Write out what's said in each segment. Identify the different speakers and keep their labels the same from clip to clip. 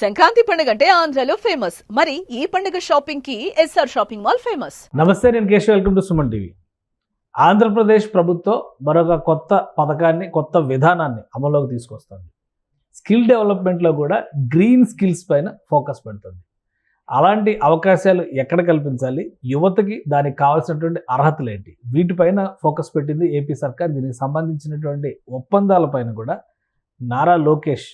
Speaker 1: సంక్రాంతి పండుగ అంటే ఆంధ్రాలో ఫేమస్. మరి ఈ పండుగ షాపింగ్కి ఎస్ఆర్ షాపింగ్ మాల్ ఫేమస్.
Speaker 2: నమస్తే నేను Keshav. Welcome to Suman TV. Andhra Pradesh ప్రభుత్వం మరొక కొత్త పథకాన్ని కొత్త విధానాన్ని అమల్లోకి తీసుకొస్తుంది. స్కిల్ డెవలప్మెంట్లో కూడా గ్రీన్ స్కిల్స్ పైన ఫోకస్ పెడుతుంది. అలాంటి అవకాశాలు ఎక్కడ కల్పించాలి? యువతకి దానికి కావాల్సినటువంటి అర్హతలు ఏంటి వీటిపైన ఫోకస్ పెట్టింది ఏపీ సర్కార్. దీనికి సంబంధించినటువంటి ఒప్పందాలపైన కూడా నారా లోకేష్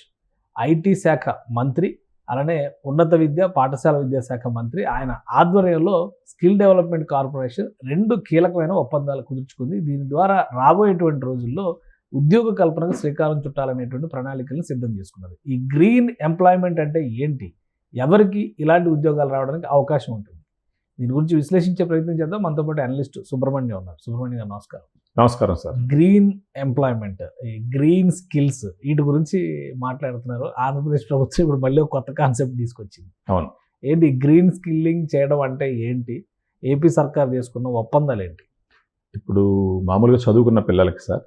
Speaker 2: ఐటీ శాఖ మంత్రి అలానే ఉన్నత విద్య పాఠశాల విద్యాశాఖ మంత్రి. ఆయన ఆధ్వర్యంలో స్కిల్ డెవలప్మెంట్ కార్పొరేషన్ రెండు కీలకమైన ఒప్పందాలు కుదుర్చుకుంది. దీని ద్వారా రాబోయేటువంటి రోజుల్లో ఉద్యోగ కల్పనకు శ్రీకారం చుట్టాలనేటువంటి ప్రణాళికలను సిద్ధం చేసుకున్నారు ఈ గ్రీన్ ఎంప్లాయ్మెంట్ అంటే ఏంటి? ఎవరికి ఇలాంటి ఉద్యోగాలు రావడానికి అవకాశం ఉంటుంది? దీని గురించి విశ్లేషించే ప్రయత్నం చేద్దాం. మనతో పాటు అనలిస్ట్ సుబ్రహ్మణ్యం ఉన్నారు. సుబ్రహ్మణ్యం గారు నమస్కారం.
Speaker 3: నమస్కారం సార్.
Speaker 2: గ్రీన్ ఎంప్లాయ్మెంట్ ఈ గ్రీన్ స్కిల్స్ వీటి గురించి మాట్లాడుతున్నారు. ఆంధ్రప్రదేశ్ ప్రభుత్వం ఇప్పుడు మళ్ళీ కొత్త కాన్సెప్ట్ తీసుకొచ్చింది.
Speaker 3: అవును.
Speaker 2: ఏంటి గ్రీన్ స్కిల్లింగ్ చేయడం అంటే ఏంటి? ఏపీ సర్కార్ చేసుకున్న ఒప్పందాలు ఏంటి?
Speaker 3: ఇప్పుడు మామూలుగా చదువుకున్న పిల్లలకి సార్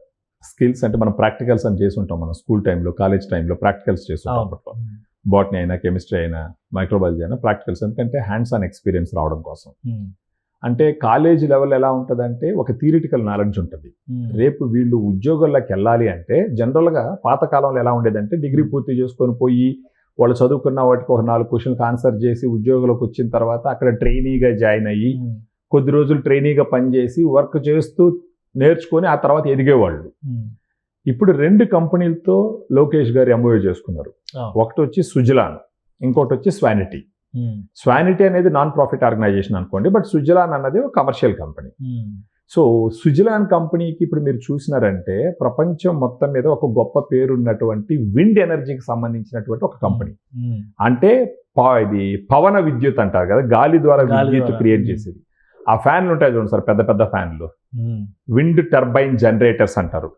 Speaker 3: స్కిల్స్ అంటే మనం ప్రాక్టికల్స్ అని చేసి ఉంటాం మనం స్కూల్ టైంలో కాలేజ్ టైంలో ప్రాక్టికల్స్ చేస్తుంటాం అప్పట్లో. బాటనీ అయినా కెమిస్ట్రీ అయినా మైక్రోబయాలజీ అయినా ప్రాక్టికల్స్ ఎందుకంటే హ్యాండ్స్ ఆన్ ఎక్స్పీరియన్స్ రావడం కోసం. అంటే కాలేజ్ లెవెల్ ఎలా ఉంటుందంటే ఒక థియరిటికల్ నాలెడ్జ్ ఉంటుంది. రేపు వీళ్ళు ఉద్యోగాల్లోకి వెళ్ళాలి అంటే జనరల్గా పాతకాలంలో ఎలా ఉండేదంటే డిగ్రీ పూర్తి చేసుకొని పోయి వాళ్ళు చదువుకున్న వాటికి ఒక నాలుగు క్వశ్చన్కి ఆన్సర్ చేసి ఉద్యోగంలోకి వచ్చిన తర్వాత అక్కడ ట్రైనీగా జాయిన్ అయ్యి కొద్ది రోజులు ట్రైనీగా పనిచేసి వర్క్ చేస్తూ నేర్చుకొని ఆ తర్వాత ఎదిగేవాళ్ళు. ఇప్పుడు రెండు కంపెనీలతో లోకేష్ గారు ఎంఓఏ చేసుకున్నారు. ఒకటి వచ్చి సుజలాన్ ఇంకోటి వచ్చి స్వానిటీ. స్వానిటీ అనేది నాన్ ప్రాఫిట్ ఆర్గనైజేషన్ అనుకోండి బట్ సుజలాన్ అన్నది ఒక కమర్షియల్ కంపెనీ సో సుజలాన్ కంపెనీకి ఇప్పుడు మీరు చూసినారంటే ప్రపంచం మొత్తం మీద ఒక గొప్ప పేరు ఉన్నటువంటి విండ్ ఎనర్జీకి సంబంధించినటువంటి ఒక కంపెనీ
Speaker 2: ఉమ్,
Speaker 3: అంటే ఇది పవన విద్యుత్ అంటారు కదా గాలి ద్వారా విద్యుత్. క్రియేట్ చేసేది. ఆ ఫ్యాన్లు ఉంటాయి చూడండి సార్ పెద్ద పెద్ద ఫ్యాన్లు. విండ్ టర్బైన్ జనరేటర్స్ అంటారు.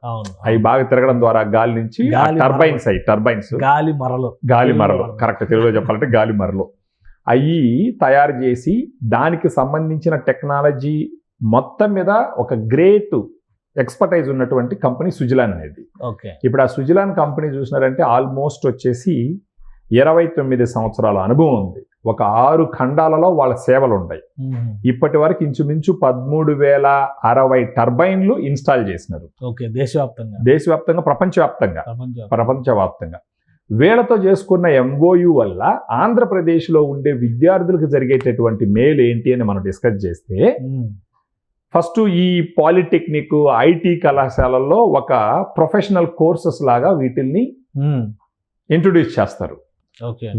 Speaker 3: అవి బాగా తిరగడం ద్వారా గాలి నుంచి టర్బైన్స్ అవి టర్బైన్స్
Speaker 2: గాలి మరలు.
Speaker 3: గాలి మరలు. కరెక్ట్ తెలుగులో చెప్పాలంటే గాలి మరలు. అవి తయారు చేసి దానికి సంబంధించిన టెక్నాలజీ మొత్తం మీద ఒక గ్రేట్ ఎక్స్పర్టైజ్ ఉన్నటువంటి కంపెనీ సుజిలాన్ అనేది.
Speaker 2: ఓకే.
Speaker 3: ఇప్పుడు ఆ సుజిలాన్ కంపెనీ చూసినారంటే ఆల్మోస్ట్ వచ్చేసి ఇరవై తొమ్మిది సంవత్సరాల అనుభవం ఉంది. ఒక ఆరు ఖండాలలో వాళ్ళ సేవలు ఉన్నాయి ఇప్పటి వరకు ఇంచుమించు పదమూడు వేల అరవై టర్బైన్లు ఇన్స్టాల్ చేసినారు.
Speaker 2: ఓకే దేశవ్యాప్తంగా.
Speaker 3: దేశవ్యాప్తంగా ప్రపంచవ్యాప్తంగా.
Speaker 2: ప్రపంచ
Speaker 3: ప్రపంచవ్యాప్తంగా. వీళ్ళతో చేసుకున్న ఎంఓయు వల్ల ఆంధ్రప్రదేశ్లో ఉండే విద్యార్థులకు జరిగేటటువంటి మేలు ఏంటి అని మనం డిస్కస్ చేస్తే ఫస్ట్ ఈ పాలిటెక్నిక్ ఐటీ కళాశాలల్లో ఒక ప్రొఫెషనల్ కోర్సెస్ లాగా వీటిల్ని ఇంట్రొడ్యూస్ చేస్తారు.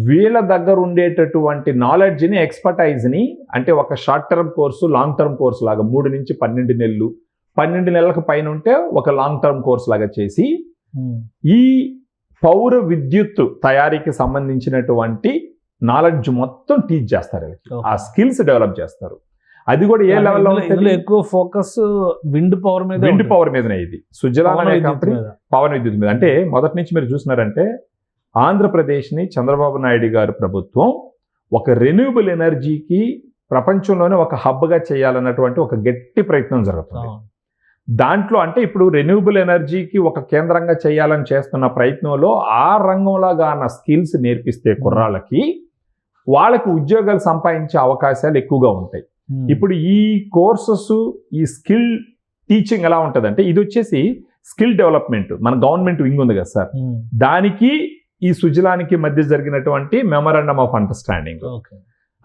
Speaker 3: వీళ్ళ దగ్గర ఉండేటటువంటి నాలెడ్జ్ని ఎక్స్పర్టైజ్ని అంటే ఒక short term course long term course లాగా మూడు నుంచి పన్నెండు నెలలు పన్నెండు నెలలకు పైన ఉంటే ఒక లాంగ్ టర్మ్ కోర్స్ లాగా చేసి ఈ పౌర విద్యుత్ తయారీకి సంబంధించినటువంటి నాలెడ్జ్ మొత్తం టీచ్ చేస్తారు. ఆ స్కిల్స్ డెవలప్ చేస్తారు అది కూడా ఏ లెవెల్లో
Speaker 2: ఎక్కువ ఫోకస్ విండ్ పవర్ మీద
Speaker 3: విండ్. పవర్ మీదనే ఇది సుజలాన్ అనే
Speaker 2: విద్యుత్
Speaker 3: కంపెనీ
Speaker 2: మీద.
Speaker 3: పవన్ విద్యుత్ మీద అంటే మొదటి నుంచి మీరు చూసినారంటే ఆంధ్రప్రదేశ్ని చంద్రబాబు నాయుడు గారి ప్రభుత్వం ఒక రెన్యూబుల్ ఎనర్జీకి ప్రపంచంలోనే ఒక హబ్గా చేయాలన్నటువంటి ఒక గట్టి ప్రయత్నం జరుగుతుంది. దాంట్లో అంటే ఇప్పుడు రెన్యూబుల్ ఎనర్జీకి ఒక కేంద్రంగా చేయాలని చేస్తున్న ప్రయత్నంలో ఆ రంగంలో గాన స్కిల్స్ నేర్పిస్తే కుర్రాళ్ళకి వాళ్ళకి ఉద్యోగాలు సంపాదించే అవకాశాలు ఎక్కువగా ఉంటాయి. ఇప్పుడు ఈ కోర్సెస్ ఈ స్కిల్ టీచింగ్ ఎలా ఉంటుందంటే ఇది వచ్చేసి స్కిల్ డెవలప్మెంట్. మన గవర్నమెంట్ వింగ్ ఉంది కదా సార్. దానికి ఈ సుజలానికి మధ్య జరిగినటువంటి మెమరాండమ్ ఆఫ్ అండర్స్టాండింగ్
Speaker 2: ఓకే.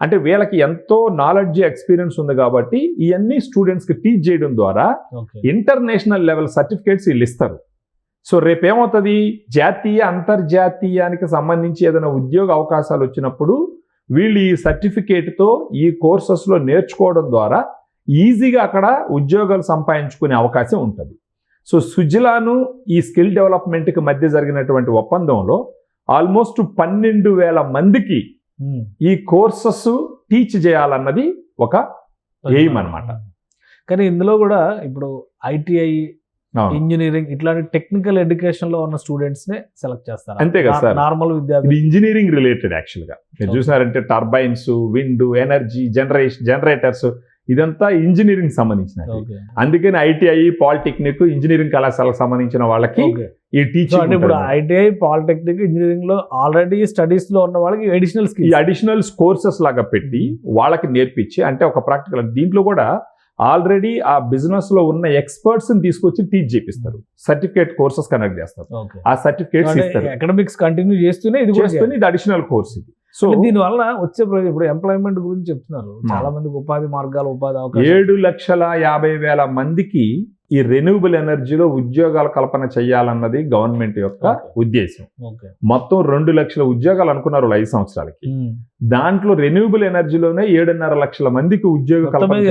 Speaker 3: అంటే వీళ్ళకి ఎంతో నాలెడ్జ్ ఎక్స్పీరియన్స్ ఉంది కాబట్టి ఇవన్నీ స్టూడెంట్స్కి టీచ్ చేయడం ద్వారా ఇంటర్నేషనల్ లెవెల్ సర్టిఫికేట్స్ వీళ్ళు ఇస్తారు. సో రేపేమవుతుంది? జాతీయ అంతర్జాతీయానికి సంబంధించి ఏదైనా ఉద్యోగ అవకాశాలు వచ్చినప్పుడు వీళ్ళు ఈ సర్టిఫికేట్తో ఈ కోర్సెస్లో నేర్చుకోవడం ద్వారా ఈజీగా అక్కడ ఉద్యోగాలు సంపాదించుకునే అవకాశం ఉంటుంది. సో సుజిలాను ఈ స్కిల్ డెవలప్మెంట్కి మధ్య జరిగినటువంటి ఒప్పందంలో ఆల్మోస్ట్ పన్నెండు వేల మందికి ఈ కోర్సెస్ టీచ్ చేయాలన్నది ఒక ఎయిమ్ అన్నమాట.
Speaker 2: కానీ ఇందులో కూడా ఇప్పుడు ఐటీఐ ఇంజనీరింగ్ ఇట్లాంటి టెక్నికల్ ఎడ్యుకేషన్లో ఉన్న స్టూడెంట్స్ నే సెలెక్ట్ చేస్తారు
Speaker 3: అంతే కదా సార్.
Speaker 2: నార్మల్ విద్యార్థి
Speaker 3: ఇంజనీరింగ్ రిలేటెడ్ యాక్చువల్గా మీరు
Speaker 2: Okay.
Speaker 3: చూసినారంటే turbines wind energy generation generators ఇదంతా ఇంజనీరింగ్ సంబంధించిన అందుకని ఐటీఐ పాలిటెక్నిక్ ఇంజనీరింగ్ కళాశాలకు సంబంధించిన వాళ్ళకి ఈ టీచింగ్
Speaker 2: అంటే ఇప్పుడు. ఐటీఐ పాలిటెక్నిక్ ఇంజనీరింగ్లో ఆల్రెడీ స్టడీస్లో ఉన్న వాళ్ళకి అడిషనల్
Speaker 3: ఈ అడిషనల్ కోర్సెస్ లాగా పెట్టి వాళ్ళకి నేర్పించి అంటే ఒక ప్రాక్టికల్ దీంట్లో కూడా ఆల్రెడీ ఆ బిజినెస్లో ఉన్న ఎక్స్పర్ట్స్ని తీసుకొచ్చి టీచ్ చేపిస్తారు. సర్టిఫికేట్ కోర్సెస్ కండక్ట్ చేస్తారు. ఆ సర్టిఫికేట్స్ ఇస్తారు.
Speaker 2: అకాడమిక్స్ కంటిన్యూ చేస్తూనే ఇది
Speaker 3: చేస్తేనే ఇది అడిషనల్ కోర్స్ ఇది. సో
Speaker 2: చేయాలి. దీని వల్ల వచ్చే ఇప్పుడు ఎంప్లాయ్మెంట్ గురించి చెప్తున్నారు. చాలా మందికి ఉపాధి మార్గాలు ఉపాధి అవకాశం
Speaker 3: ఏడు లక్షల యాభై వేల మందికి ఈ రెన్యూబుల్ ఎనర్జీలో ఉద్యోగాల కల్పన చేయాలన్నది గవర్నమెంట్ యొక్క. ఉద్దేశం. మొత్తం రెండు లక్షల ఉద్యోగాలు అనుకున్నారు ఐదు సంవత్సరాలకి. దాంట్లో రెన్యూబుల్ ఎనర్జీలోనే ఏడున్నర లక్షల మందికి ఉద్యోగ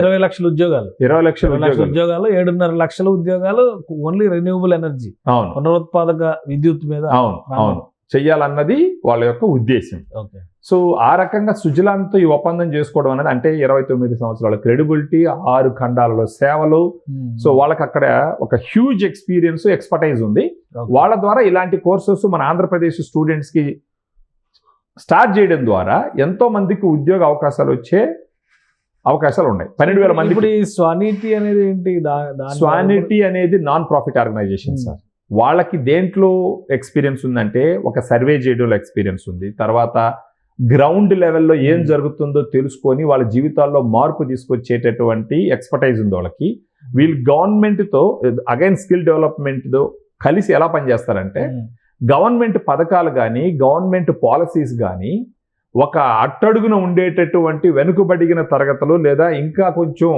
Speaker 2: ఇరవై లక్షల ఉద్యోగాలు.
Speaker 3: ఇరవై లక్షల ఉద్యోగాలు.
Speaker 2: ఏడున్నర లక్షల ఉద్యోగాలు ఓన్లీ రెన్యూవబుల్ ఎనర్జీ
Speaker 3: అవును.
Speaker 2: పునరుత్పాదక విద్యుత్ మీద
Speaker 3: అవును అవును. చెయ్యాలన్నది వాళ్ళ యొక్క ఉద్దేశం.
Speaker 2: ఓకే.
Speaker 3: సో ఆ రకంగా సుజలాంతో ఈ ఒప్పందం చేసుకోవడం అనేది అంటే ఇరవై తొమ్మిది సంవత్సరాల క్రెడిబిలిటీ ఆరు ఖండాలలో సేవలు. సో వాళ్ళకి అక్కడ ఒక హ్యూజ్ ఎక్స్పీరియన్స్ ఎక్స్పర్టైజ్ ఉంది. వాళ్ళ ద్వారా ఇలాంటి కోర్సెస్ మన ఆంధ్రప్రదేశ్ స్టూడెంట్స్కి స్టార్ట్ చేయడం ద్వారా ఎంతో మందికి ఉద్యోగ అవకాశాలు వచ్చే అవకాశాలు ఉన్నాయి. పన్నెండు వేల మంది
Speaker 2: ఇప్పుడు ఈ స్వనీతి అనేది ఏంటి?
Speaker 3: స్వానిటీ అనేది non profit organization
Speaker 2: Hmm.
Speaker 3: Sir వాళ్ళకి దేంట్లో ఎక్స్పీరియన్స్ ఉందంటే ఒక సర్వే చేయడంలో ఎక్స్పీరియన్స్ ఉంది తర్వాత గ్రౌండ్ లెవెల్లో ఏం
Speaker 2: Hmm.
Speaker 3: జరుగుతుందో తెలుసుకొని వాళ్ళ జీవితాల్లో మార్పు తీసుకొచ్చేటటువంటి ఎక్స్పర్టైజ్ ఉంది వాళ్ళకి వీళ్ళు గవర్నమెంట్తో అగైన్ స్కిల్ డెవలప్మెంట్తో కలిసి ఎలా పనిచేస్తారంటే. గవర్నమెంట్ పథకాలు కానీ గవర్నమెంట్ పాలసీస్ కానీ ఒక అట్టడుగున ఉండేటటువంటి వెనుకబడిన తరగతులు లేదా ఇంకా కొంచెం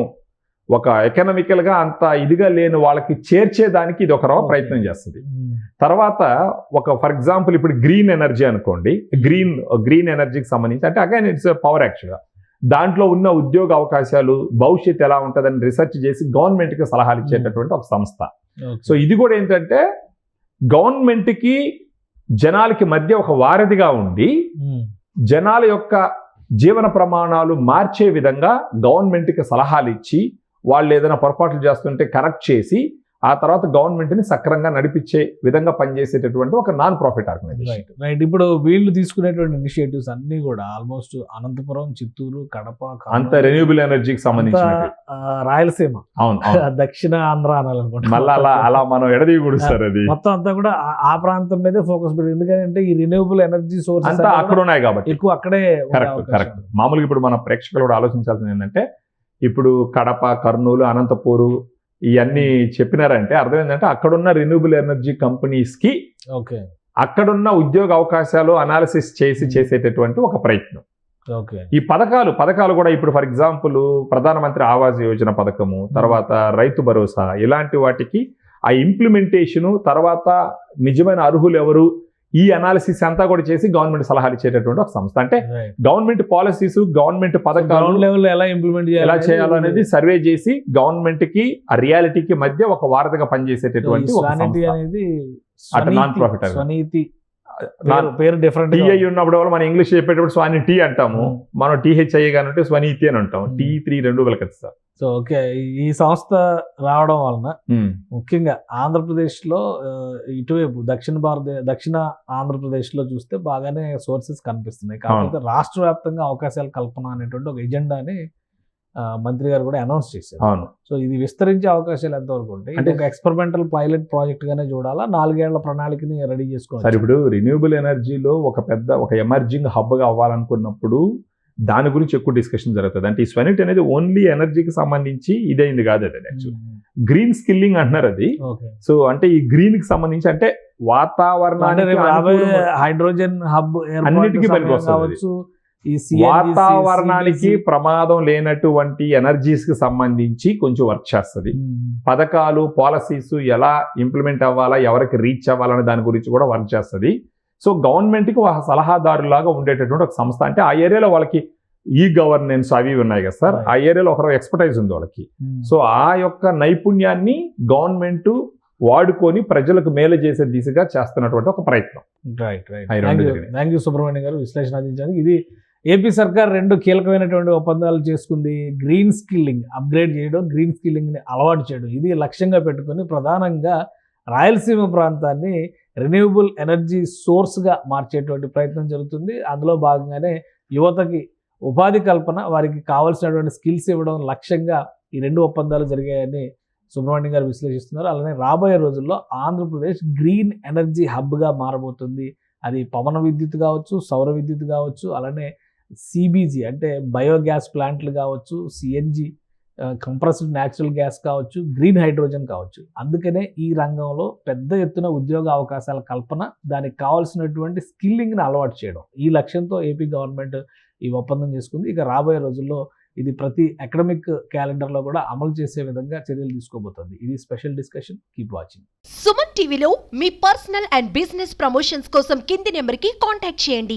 Speaker 3: ఒక ఎకనామికల్గా అంత ఇదిగా లేని వాళ్ళకి చేర్చేదానికి ఇది ఒక రవ. ప్రయత్నం చేస్తుంది. తర్వాత ఒక ఫర్ ఎగ్జాంపుల్ ఇప్పుడు గ్రీన్ ఎనర్జీ అనుకోండి గ్రీన్ గ్రీన్ ఎనర్జీకి సంబంధించి అంటే అగైన్ ఇట్స్ పవర్ యాక్చువల్గా దాంట్లో ఉన్న ఉద్యోగ అవకాశాలు భవిష్యత్తు ఎలా ఉంటుందని రీసెర్చ్ చేసి గవర్నమెంట్కి సలహాలు ఇచ్చేటటువంటి ఒక సంస్థ. సో ఇది కూడా ఏంటంటే గవర్నమెంట్కి జనాలకి మధ్య ఒక వారధిగా ఉండి. జనాల యొక్క జీవన ప్రమాణాలు మార్చే విధంగా గవర్నమెంట్కి సలహాలు ఇచ్చి వాళ్ళు ఏదైనా పొరపాట్లు చేస్తుంటే కరెక్ట్ చేసి ఆ తర్వాత గవర్నమెంట్ని సక్రంగా నడిపించే విధంగా పనిచేసేటటువంటి ఒక నాన్ ప్రాఫిట్ ఆర్గనైజేషన్
Speaker 2: రైట్ ఇప్పుడు వీళ్ళు తీసుకునేటువంటి ఇనిషియేటివ్స్ అన్ని కూడా ఆల్మోస్ట్ అనంతపురం చిత్తూరు కడప
Speaker 3: అంత రెన్యూబుల్ ఎనర్జీకి సంబంధించిన
Speaker 2: రాయలసీమ.
Speaker 3: అవును
Speaker 2: దక్షిణ ఆంధ్ర అనాలనుకుంటా
Speaker 3: మళ్ళీ అలా అలా మనం ఎడదీయకూడదు సార్ అది.
Speaker 2: మొత్తం అంతా కూడా ఆ- ప్రాంతం మీదే ఫోకస్ పెట్టి ఎందుకంటే ఈ రిన్యూవబుల్ ఎనర్జీ సోర్స్
Speaker 3: అంతా అక్కడ ఉన్నాయి కాబట్టి.
Speaker 2: ఎక్కువ అక్కడే
Speaker 3: కరెక్ట్ కరెక్ట్. మామూలుగా ఇప్పుడు మన ప్రేక్షకులు కూడా ఆలోచించాల్సింది ఏంటంటే ఇప్పుడు కడప కర్నూలు అనంతపూరు ఇవన్నీ చెప్పినారంటే అర్థం ఏంటంటే అక్కడున్న రెన్యూబుల్ ఎనర్జీ కంపెనీస్కి
Speaker 2: ఓకే.
Speaker 3: అక్కడున్న ఉద్యోగ అవకాశాలు అనాలిసిస్ చేసి చేసేటటువంటి ఒక ప్రయత్నం.
Speaker 2: ఓకే.
Speaker 3: ఈ పథకాలు పథకాలు కూడా ఇప్పుడు ఫర్ ఎగ్జాంపుల్ ప్రధానమంత్రి ఆవాస్ యోజన పథకము తర్వాత రైతు భరోసా ఇలాంటి వాటికి ఆ ఇంప్లిమెంటేషను తర్వాత నిజమైన అర్హులు ఎవరు ఈ అనాలిసిస్ అంతా కూడా చేసి గవర్నమెంట్ సలహాలు ఇచ్చేటటువంటి ఒక సంస్థ. అంటే గవర్నమెంట్ పాలసీస్ గవర్నమెంట్ పథకాలు
Speaker 2: ఎలా ఇంప్లిమెంట్
Speaker 3: ఎలా చేయాలనేది సర్వే చేసి గవర్నమెంట్కి ఆ రియాలిటీకి మధ్య ఒక వారధిగా పనిచేసేటటువంటి
Speaker 2: అనేది
Speaker 3: అటు అనేది.
Speaker 2: స్వనీతి. పేరు- డిఫరెంట్
Speaker 3: టీఐ ఉన్నప్పుడు వల్ల మనం ఇంగ్లీష్ చెప్పేటప్పుడు స్వాని టీ అంటాము.
Speaker 2: Hmm.
Speaker 3: మనం టీహెచ్ఐ గానంటే స్వనీతి అని అంటాం
Speaker 2: Hmm.
Speaker 3: టీ త్రీ రెండు వెలకచ్చు సార్
Speaker 2: సో ఓకే ఈ సంస్థ రావడం వలన ముఖ్యంగా ఆంధ్రప్రదేశ్లో ఇటువైపు దక్షిణ భారత దక్షిణ ఆంధ్రప్రదేశ్లో చూస్తే బాగానే సోర్సెస్ కనిపిస్తున్నాయి. కాకపోతే రాష్ట్ర వ్యాప్తంగా అవకాశాల కల్పన అనేటువంటి ఒక ఎజెండాని మంత్రి గారు కూడా అనౌన్స్ చేశారు.
Speaker 3: అవును.
Speaker 2: సో ఇది విస్తరించే అవకాశాలు ఎంతవరకు ఉంటాయి? అంటే ఒక ఎక్స్పెరిమెంటల్ పైలట్ ప్రాజెక్ట్ గానే చూడాలా? నాలుగేళ్ళ ప్రణాళికని రెడీ
Speaker 3: సార్
Speaker 2: చేసుకోవాలి
Speaker 3: ఇప్పుడు రిన్యూబుల్ ఎనర్జీలో ఒక పెద్ద ఒక ఎమర్జింగ్ హబ్గా అవ్వాలనుకున్నప్పుడు దాని గురించి ఎక్కువ డిస్కషన్ జరుగుతుంది. అంటే ఈ స్వనిట్ అనేది ఓన్లీ ఎనర్జీకి సంబంధించి ఇదైంది కాదు అది యాక్చువల్ గ్రీన్ స్కిల్లింగ్ అంటున్నారు అది. సో అంటే ఈ గ్రీన్కి సంబంధించి అంటే వాతావరణానికి
Speaker 2: హైడ్రోజన్ హబ్
Speaker 3: అన్నిటికీ పనికొస్తుంది వాతావరణానికి ప్రమాదం లేనటువంటి ఎనర్జీస్కి సంబంధించి కొంచెం వర్క్ చేస్తుంది.
Speaker 2: ఉమ్,
Speaker 3: పథకాలు పాలసీస్ ఎలా ఇంప్లిమెంట్ అవ్వాలా ఎవరికి రీచ్ అవ్వాలనే దాని గురించి కూడా వర్క్ చేస్తుంది. సో గవర్నమెంట్కి ఒక సలహాదారులాగా ఉండేటటువంటి ఒక సంస్థ. అంటే ఆ ఏరియాలో వాళ్ళకి ఈ గవర్నెన్స్ అవి ఉన్నాయి కదా సార్. ఆ ఏరియాలో ఒక ఎక్స్పర్టైజ్ ఉంది వాళ్ళకి. సో ఆ యొక్క నైపుణ్యాన్ని గవర్నమెంట్ వాడుకొని ప్రజలకు మేలు చేసే దిశగా చేస్తున్నటువంటి ఒక ప్రయత్నం.
Speaker 2: Right right thank you Subrahmanyam garu. విశ్లేషణ అందించడానికి ఇది ఏపీ సర్కార్ రెండు కీలకమైనటువంటి ఒప్పందాలు చేసుకుంది. గ్రీన్ స్కిల్లింగ్ అప్గ్రేడ్ చేయడం గ్రీన్ స్కిల్లింగ్ని అలవాటు చేయడం. ఇది లక్ష్యంగా పెట్టుకొని ప్రధానంగా రాయలసీమ ప్రాంతాన్ని రెన్యూవబుల్ ఎనర్జీ సోర్స్గా మార్చేటువంటి ప్రయత్నం జరుగుతుంది. అందులో భాగంగానే యువతకి ఉపాధి కల్పన వారికి కావాల్సినటువంటి స్కిల్స్ ఇవ్వడం లక్ష్యంగా ఈ రెండు ఒప్పందాలు జరిగాయని సుబ్రహ్మణ్యం గారు విశ్లేషిస్తున్నారు. అలానే రాబోయే రోజుల్లో ఆంధ్రప్రదేశ్ గ్రీన్ ఎనర్జీ హబ్గా మారబోతుంది. అది పవన విద్యుత్ కావచ్చు సౌర విద్యుత్ కావచ్చు అలానే సిబీజీ అంటే బయోగ్యాస్ ప్లాంట్లు కావచ్చు సిఎన్జి కంప్రెస్డ్ న్యాచురల్ గ్యాస్ కావచ్చు గ్రీన్ హైడ్రోజన్ కావచ్చు. అందుకనే ఈ రంగంలో పెద్ద ఎత్తున ఉద్యోగ అవకాశాల కల్పన దానికి కావాల్సినటువంటి స్కిల్లింగ్ని అలవాటు చేయడం. ఈ లక్ష్యంతో ఏపీ గవర్నమెంట్ ఈ ఒప్పందం చేసుకుంది. ఇక రాబోయే రోజుల్లో ఇది ప్రతి అకాడమిక్ క్యాలెండర్లో కూడా అమలు చేసే విధంగా చర్యలు తీసుకోబోతోంది. ఇది special discussion keep watching
Speaker 4: Suman టీవీలో మీ పర్సనల్ అండ్ బిజినెస్ ప్రమోషన్స్ కోసం కింది నెంబర్కి కాంటాక్ట్ చేయండి.